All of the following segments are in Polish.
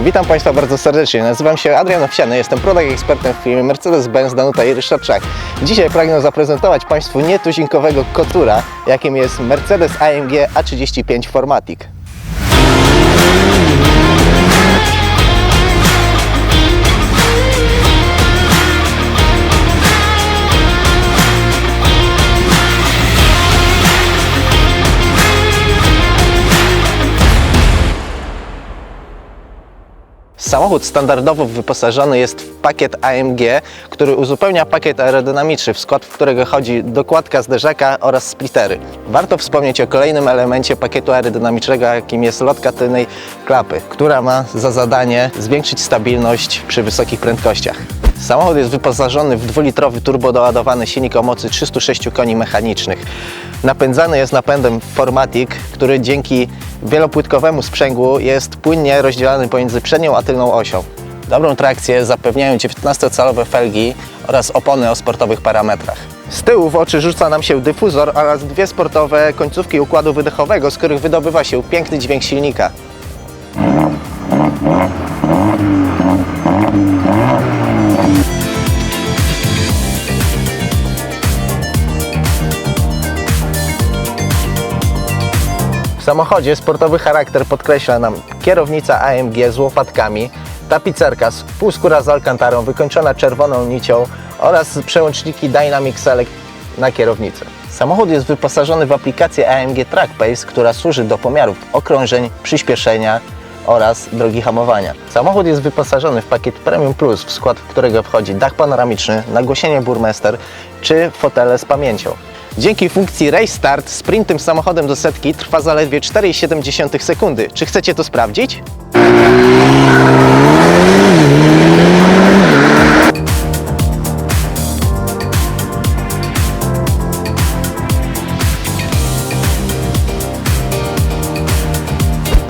Witam Państwa bardzo serdecznie. Nazywam się Adrian Owsiany, jestem product ekspertem w firmie Mercedes-Benz Danuta i Ryszard. Dzisiaj pragnę zaprezentować Państwu nietuzinkowego kotura, jakim jest Mercedes AMG A35 Formatic. Samochód standardowo wyposażony jest w pakiet AMG, który uzupełnia pakiet aerodynamiczny, w skład którego chodzi dokładka zderzaka oraz splittery. Warto wspomnieć o kolejnym elemencie pakietu aerodynamicznego, jakim jest lotka tylnej klapy, która ma za zadanie zwiększyć stabilność przy wysokich prędkościach. Samochód jest wyposażony w dwulitrowy turbodoładowany silnik o mocy 306 koni mechanicznych. Napędzany jest napędem Formatic, który dzięki wielopłytkowemu sprzęgłu jest płynnie rozdzielany pomiędzy przednią a tylną osią. Dobrą trakcję zapewniają 19-calowe felgi oraz opony o sportowych parametrach. Z tyłu w oczy rzuca nam się dyfuzor oraz dwie sportowe końcówki układu wydechowego, z których wydobywa się piękny dźwięk silnika. Samochodzie sportowy charakter podkreśla nam kierownica AMG z łopatkami, tapicerka, z- półskóra z alkantarą wykończona czerwoną nicią oraz przełączniki Dynamic Select na kierownicy. Samochód jest wyposażony w aplikację AMG TrackPace, która służy do pomiarów okrążeń, przyspieszenia oraz drogi hamowania. Samochód jest wyposażony w pakiet Premium Plus, w skład którego wchodzi dach panoramiczny, nagłośnienie Burmester czy fotele z pamięcią. Dzięki funkcji Race Start sprint tym samochodem do setki trwa zaledwie 4,7 sekundy. Czy chcecie to sprawdzić?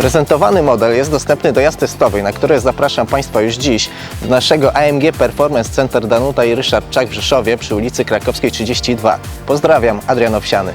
Prezentowany model jest dostępny do jazdy testowej, na które zapraszam Państwa już dziś do naszego AMG Performance Center Danuta i Ryszard Czak w Rzeszowie przy ulicy Krakowskiej 32. Pozdrawiam, Adrian Owsiany.